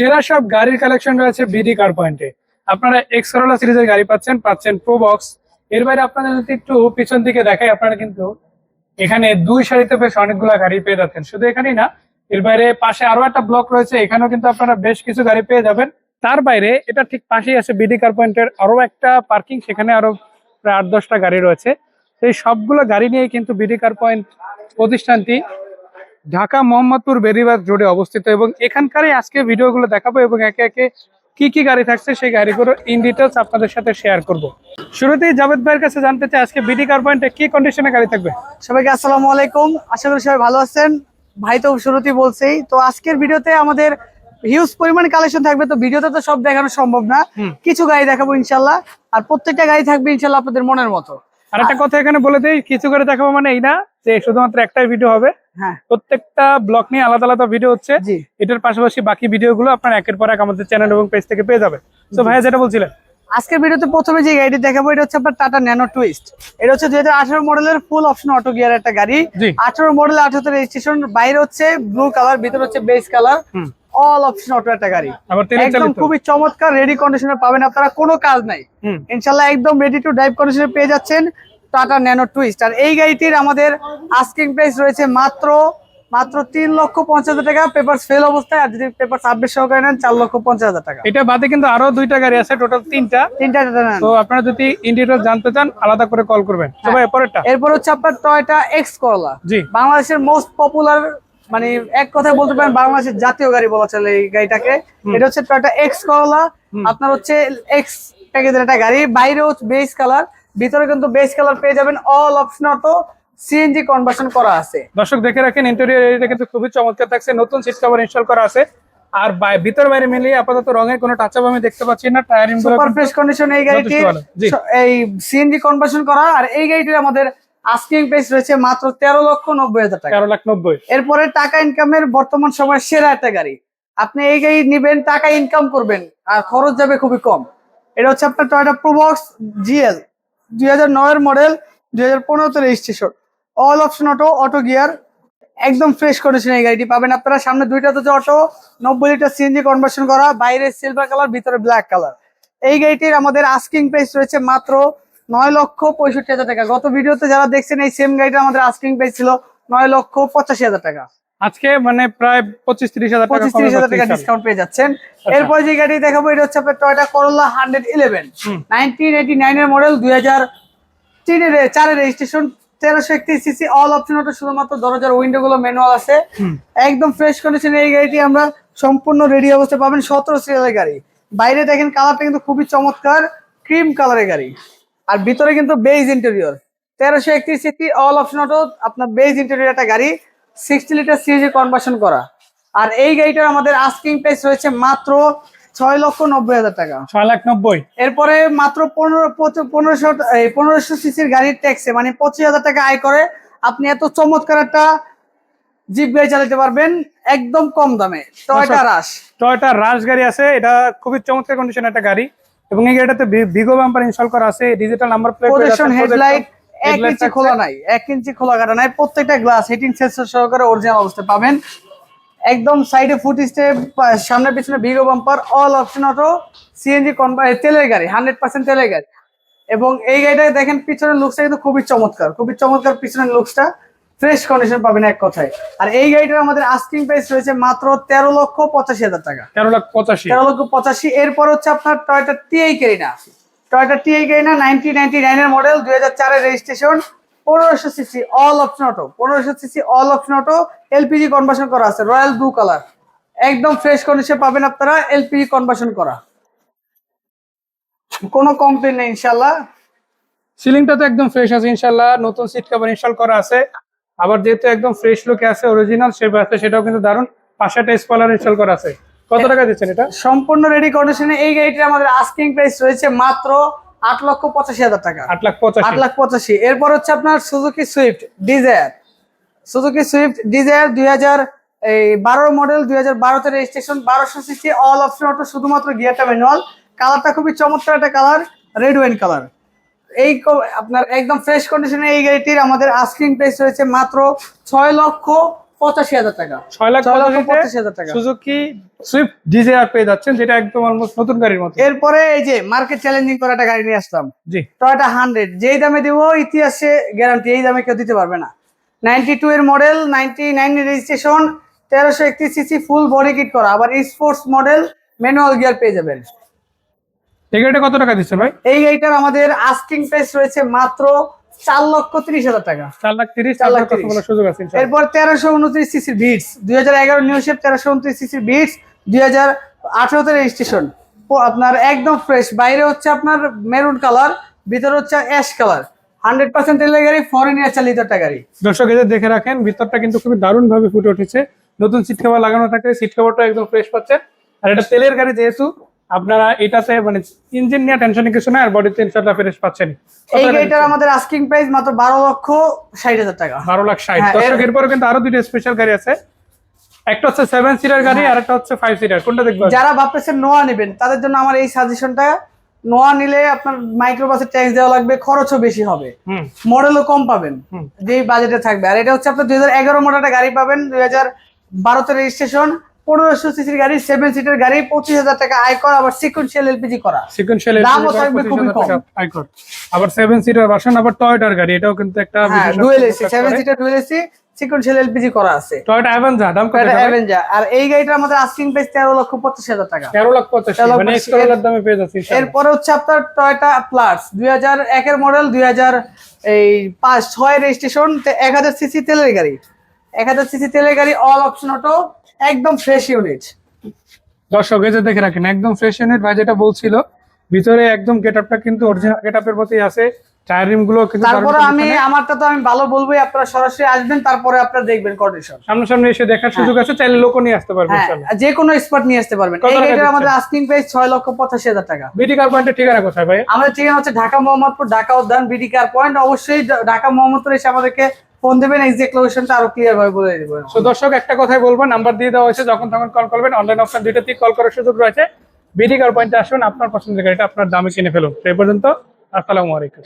সেরা সব গাড়ির কালেকশন রয়েছে বিডি কার পয়েন্টে আপনারা এক্স করোলা সিরিজের গাড়ি পাচ্ছেন পাচ্ছেন প্রো বক্স এর বাইরে আপনারা যদি একটু পিছন দিকে দেখাই, আপনারা কিন্তু এখানে দুই সারিতে বেশ অনেকগুলো গাড়ি পেয়ে যাচ্ছেন। শুধু এখানেই না, এর বাইরে পাশে আরও একটা ব্লক রয়েছে, এখানেও কিন্তু আপনারা বেশ কিছু গাড়ি পেয়ে যাবেন। তার বাইরে এটা ঠিক পাশেই আছে বিডি কার পয়েন্টের আরও একটা পার্কিং সেখানে আরও প্রায় আট দশটা গাড়ি রয়েছে। এই সবগুলো গাড়ি নিয়ে কিন্তু বিডি কার পয়েন্ট প্রতিষ্ঠানটি ঢাকা মোহাম্মদপুর বেরিবাদ রোডে অবস্থিত এবং এখানকারই আজকে ভিডিওগুলো দেখাবো এবং একে একে কি কি গাড়ি থাকছে সেই গাড়িগুলো ইন ডিটেলস আপনাদের সাথে শেয়ার করব। শুরুতেই জাভেদ ভাইয়ের কাছে জানতে চাই আজকে বিডি কার পয়েন্টে কি কন্ডিশনে গাড়ি থাকবে? সবাইকে আসসালামু আলাইকুম। আশা করি সবাই ভালো আছেন। ভাই তো শুরুতেই বলছেই তো আজকের ভিডিওতে আমাদের হিউজ পরিমাণ কালেকশন থাকবে। তো ভিডিওতে তো সব দেখানো সম্ভব না। কিছু গাড়ি দেখাবো ইনশাল্লাহ। আর প্রত্যেকটা গাড়ি থাকবে ইনশাল্লাহ আপনাদের মনের মতো। আর একটা কথা এখানে বলে দিই কিছু করে দেখাবো মানে এই না যে শুধুমাত্র একটাই ভিডিও হবে। হ্যাঁ। প্রত্যেকটা ব্লক নিয়ে আলাদা আলাদা ভিডিও হচ্ছে। এটার পাশাপাশি বাকি ভিডিও গুলো আপনার একের পর এক আমাদের চ্যানেল এবং পেজ থেকে পেয়ে যাবে তো ভাইয়া যেটা বলছিলেন? আজকের ভিডিওতে প্রথমে যে গাড়িটি দেখাবো এটা হচ্ছে আপনার টাটা ন্যানো টুইস্ট এটা হচ্ছে দুই হাজার আঠারো মডেলের ফুল অপশন অটো গিয়ার একটা গাড়ি। আঠারো মডেল আঠারো রেজিস্ট্রেশন বাইরে হচ্ছে ব্লু কালার ভিতরে হচ্ছে বেস কালার হুম। অল অপশন অটো একটা গাড়ি। একদম খুবই চমৎকার রেডি কন্ডিশনে পাবেন আপনারা কোনো কাজ নাই। ইনশাল্লাহ একদম রেডি টু ড্রাইভ কন্ডিশনে পেয়ে যাচ্ছেন টাটা ন্যানো টুইস্ট আর এই গাড়িটির আমাদের আস্কিং প্রাইস রয়েছে মাত্র মাত্র তিন লক্ষ পঞ্চাশ হাজার টাকা। পেপার ফেল অবস্থায় আর যদি পেপার সাবমিট সহকারে নেন চার লক্ষ পঞ্চাশ হাজার টাকা। এটা বাদে কিন্তু আরও দুইটা গাড়ি আছে টোটাল তিনটা। তিনটা তো আপনারা যদি ইন জানতে চান আলাদা করে কল করবেন। ভাই এরপর হচ্ছে আপনার টয়টা এক্স করলা জি। বাংলাদেশের মোস্ট পপুলার মানে এক কথায় বলতে পারেন বাংলাদেশের জাতীয় গাড়ি বলা চলে এই গাড়িটাকে। এটা হচ্ছে টয়টা এক্স করলা আপনার হচ্ছে এক্স প্যাকেজের একটা গাড়ি। বাইরেও বেস কালার ভিতরে কিন্তু বেস কালার পেয়ে যাবেন all option auto CNG conversion করা আছে। দর্শক দেখে রাখেন ইন্টেরিয়র এরিয়াটা কিন্তু খুবই চমৎকার থাকছে। নতুন সিট কভার ইনস্টল করা আছে। আর ভিতর বাইরে মিলিয়ে আপাতত রঙের কোনো টাচ আপ আমি দেখতে পাচ্ছি না। টায়ারিং সুপার ফ্রেশ কন্ডিশন এই। স- এই সিএনজি কনভার্সন করা। আর এই গাড়িটির আমাদের আস্কিং প্রাইস রয়েছে মাত্র তেরো লক্ষ নব্বই হাজার টাকা। তেরো লাখ নব্বই। এরপরে টাকা ইনকামের বর্তমান সময় সেরা একটা গাড়ি। আপনি এই গাড়ি নিবেন টাকা ইনকাম করবেন আর খরচ যাবে খুবই কম। এটা হচ্ছে আপনার টয়টা প্রোবক্স জিএল দুই হাজার নয়ের মডেল দুই হাজার পনেরোতে registration all option auto auto gear একদম ফ্রেশ কন্ডিশন এই গাড়িটি পাবেন আপনারা। সামনে দুইটা তো অটো নব্বই লিটার সিএনজি কনভার্সন করা বাইরে সিলভার কালার ভিতরে ব্ল্যাক কালার এই গাড়িটির আমাদের আস্কিং প্রাইস রয়েছে মাত্র নয় লক্ষ পঁয়ষট্টি হাজার টাকা। গত ভিডিওতে যারা দেখছেন এই সেম গাড়িটা আমাদের আস্কিং প্রাইস ছিল নয় লক্ষ পঁচাশি হাজার টাকা। আজকে মানে প্রায় পঁচিশ তিরিশ হাজার পঁচিশ তিরিশ হাজার টাকা। ডিসকাউন্ট পেয়ে যাচ্ছেন। এরপরে যে গাড়ি দেখাবো এটা হচ্ছে আপনার Toyota Corolla hundred eleven. Nineteen eighty নাইনের মডেল দুই হাজার তিনের চারের রেজিস্ট্রেশন তেরোশো একত্রিশ সিসি অল অপশন ওটা শুধুমাত্র দরজার উইন্ডো গুলো ম্যানুয়াল আছে একদম ফ্রেশ কন্ডিশনে এই গাড়িটি আমরা সম্পূর্ণ রেডি অবস্থায় পাবেন সতেরো সিরিয়ালের গাড়ি। বাইরে দেখেন কালারটা কিন্তু খুবই চমৎকার ক্রিম কালারের গাড়ি। আর ভিতরে কিন্তু বেজ ইন্টেরিয়র। তেরোশো একত্রিশ সিসি অল অপশন অটো আপনার বেজ ইন্টেরিয়র একটা গাড়ি সিক্সটি লিটার সিএজি কনভার্সন করা। আর এই গাড়িটার আমাদের আস্কিং প্রাইস রয়েছে মাত্র ছয় লক্ষ নব্বই হাজার টাকা। ছয় লাখ নব্বই। এরপরে মাত্র পনেরো পনেরোশো পনেরোশো সিসির গাড়ির ট্যাক্সে মানে পঁচিশ হাজার টাকা আয় করে আপনি এত চমৎকার একটা জিপ গাড়ি চালাতে পারবেন একদম কম দামে। টয়টা রাশ টয়টা রাশ গাড়ি আছে এটা খুবই চমৎকার কন্ডিশন একটা গাড়ি। এবং এই গাড়িটাতে ভিগো বাম্পার ইনস্টল করা আছে digital number plate projection headlight এক ইঞ্চি খোলা নাই এক ইঞ্চি খোলা কাটা নাই প্রত্যেকটা গ্লাস হিটিং সেন্সর সহকারে অরিজিনাল অবস্থায় পাবেন। একদম সাইডে ফুট স্টেপ সামনে পিছনে Vigo bumper all option auto CNG তেলের গাড়ি হান্ড্রেড পার্সেন্ট তেলের গাড়ি। এবং এই গাড়িটা দেখেন পিছনের লুকসটা কিন্তু খুবই চমৎকার খুবই চমৎকার পিছনের লুকসটা ফ্রেশ কন্ডিশন পাবেন এক কথায়। আর এই গাড়িটার আমাদের আস্কিং প্রাইস রয়েছে মাত্র তেরো লক্ষ পঁচাশি হাজার টাকা। তেরো লক্ষ পঁচাশি। তেরো লক্ষ পঁচাশি। এরপর হচ্ছে আপনার Toyota TI Carina Toyota TI Carina nineteen ninety নাইনের মডেল দুই হাজার চারের রেজিস্ট্রেশন পনেরোশো সিসি অল অপশন অটো পনেরোশো CC all option auto LPG conversion করা আছে রয়্যাল ব্লু কালার একদম ফ্রেশ কন্ডিশন পাবেন আপনারা এলপিজি কনভার্সন করা। কোনো কমপ্লেন নেই ইনশাল্লাহ সিলিংটা তো একদম ফ্রেশ আছে ইনশাল্লাহ নতুন সিট কভার ইনস্টল করা আছে। আবার যেহেতু একদম ফ্রেশ লুকে আছে অরিজিনাল শেপ আছে সেটাও কিন্তু দারুণ। পাশে একটা স্পলার ইনস্টল করা আছে। কত টাকা দিচ্ছেন এটা? সম্পূর্ণ রেডি কন্ডিশনে এই গাড়িটির আমাদের আস্কিং প্রাইস রয়েছে মাত্র আট লক্ষ পঁচাশি হাজার টাকা। আট লাখ পঁচাশি। আট লাখ পঁচাশি। এরপর হচ্ছে আপনার Suzuki Swift Dzire Suzuki Swift Dzire দুই হাজার এই বারো মডেল দুই হাজার বারোতে রেজিস্ট্রেশন বারোশো সিসি অল অপশন অটো শুধুমাত্র গিয়ারটা ম্যানুয়াল কালারটা খুবই চমৎকার একটা কালার রেড ওয়াইন কালার এই আপনার একদম ফ্রেশ কন্ডিশনে এই গাড়িটির আমাদের আস্কিং প্রাইস রয়েছে মাত্র ছয় লক্ষ পঁচাশি হাজার টাকা। ছয় লাখ ছয় লক্ষ পঁচাশি হাজার টাকা। সুজুকি সুইফট ডিজায়ার পেয়ে যাচ্ছেন যেটা একদম অলমোস্ট নতুন গাড়ির মতো। এরপরে এই যে মার্কেট চ্যালেঞ্জিং করা একটা গাড়ি নিয়ে আসলাম। জি। টয়টা হান্ড্রেড যেই দামে দিব ইতিহাসে গ্যারান্টি এই দামে কেউ দিতে পারবে না। নাইনটি টু এর মডেল নাইনটি নাইন রেজিস্ট্রেশন তেরোশো একত্রিশ সিসি ফুল বডি কিট করা। আবার স্পোর্টস মডেল ম্যানুয়াল গিয়ার পেয়ে যাবেন। এই গাড়িটা কত টাকা দিচ্ছে ভাই? এই গাড়িটার আমাদের আস্কিং প্রাইস রয়েছে মাত্র চার লক্ষ তিরিশ হাজার টাকা। চার লাখ তিরিশ চার চার লাখ সুযোগ আছে এরপর তেরোশো উনত্রিশ সিসির বিটস দুই হাজার এগারো নিউ শেপ তেরোশো উনত্রিশ সিসির বিটস দুই হাজার আঠারোতে রেজিস্ট্রেশন আপনার একদম ফ্রেশ বাইরে হচ্ছে আপনার মেরুন কালার ভিতরে হচ্ছে অ্যাশ কালার হান্ড্রেড পার্সেন্ট তেলের গাড়ি ফরেন চালিত একটা গাড়ি। দর্শক এদের দেখে রাখেন ভিতরটা কিন্তু খুবই দারুণ ভাবে ফুটে উঠেছে। নতুন সিট কভার লাগানো থাকে সিট কভারটা একদম ফ্রেশ পাচ্ছেন আর এটা তেলের গাড়ি যেহেতু আপনারা এটাতে মানে ইঞ্জিন নিয়ে টেনশন কিছু নাই আর বডিতে ইনশাল্লাহ ফ্রেশ পাচ্ছেন। এই গাড়িটার আমাদের আস্কিং প্রাইস মাত্র বারো লক্ষ ষাট হাজার টাকা। বারো লাখ ষাট। হ্যাঁ, দর্শক এর- এরপরে কিন্তু আরও দুইটা স্পেশাল গাড়ি আছে। একটা হচ্ছে সেভেন সিটার গাড়ি আর একটা হচ্ছে ফাইভ সিটার কোনটা দেখবেন? যারা ভাবতেছেন নোয়া নেবেন তাদের জন্য আমার এই সাজেশনটা নোয়া নিলে আপনার মাইক্রোবাসের ট্যাক্স দেওয়া লাগবে খরচও বেশি হবে। মডেলও কম পাবেন। যেই বাজেটে থাকবে। আর এটা হচ্ছে আপনার দুই হাজার এগারো মডেলটা গাড়ি পাবেন দুই হাজার বারোতে রেজিস্ট্রেশন পনেরোশো সিসির গাড়ি সেভেন সিটের গাড়ি পঁচিশ হাজার টাকা আয় করা আবার সিকুয়েন্সিয়াল এলপিজি করা। সিকোয়েন্সিয়াল দামও থাকবে খুবই কম। আবার সেভেন সিটার ভার্সন আবার টয়টার গাড়ি এটাও কিন্তু একটা dual AC seven seater dual AC sequential LPG করা আছে। টয়টা অ্যাভেঞ্জার দাম কত এটা অ্যাভেঞ্জার আর এই গাড়িটার আমাদের আস্কিং প্রাইস তেরো লক্ষ পঁচিশ হাজার টাকা। তেরো লাখ পঁচাশি মানে পঁচাশি। এক্সট্রা দামে পেয়ে যাচ্ছি। এরপরে হচ্ছে আপনার টয়টা প্লাস দুই হাজার একের মডেল দুই হাজার এই পাঁচ ছয় রেজিস্ট্রেশন এক হাজার সিসি তেলের গাড়ি। এক হাজার সিসি তেলের গাড়ি অল অপশন অটো একদম ফ্রেশ ইউনিট দর্শক এই যে দেখে রাখেন একদম ফ্রেশ ইউনিট ভাই যেটা বলছিল ভিতরে একদম গেটআপটা কিন্তু অরিজিনাল গেটআপের মতোই আছে। টায়ার রিমগুলো কিন্তু তারপরে আমি আমারটা তো আমি ভালো বলবোই আপনারা সরাসরি আসবেন তারপরে আপনারা দেখবেন কন্ডিশন সামনাসামনি এসে দেখার সুযোগ আছে চাইলে লোকও নিয়ে আসতে পারবে হ্যাঁ যে কোনো স্পট নিয়ে আসতে পারবেন। এই টাকা আমাদের আস্কিং প্রাইস ছয় লক্ষ পঁচাশি হাজার টাকা। বিটি কার পয়েন্টের ঠিকানা কোথায় ভাই? আমাদের ঠিকানা হচ্ছে ঢাকা মোহাম্মদপুর ঢাকা উদ্যান বিডি কার পয়েন্ট অবশ্যই ঢাকা মোহাম্মদপুর এসে আমাদেরকে ফোন দেবেন এক্সাক্ট লোকেশনটা আরও ক্লিয়ার ভাবে বলে দিব। সো দর্শক, একটা কথাই বলব, নাম্বার দিয়ে দেওয়া হয়েছে, যখন তখন কল করবেন অনলাইন অপশন দুইটাতেই কল করার সুযোগ রয়েছে। বিডি কার পয়েন্টে আসবেন আপনার পছন্দের গাড়িটা আপনার দামে কিনে ফেলুন। সেই পর্যন্ত, আসসালামু আলাইকুম।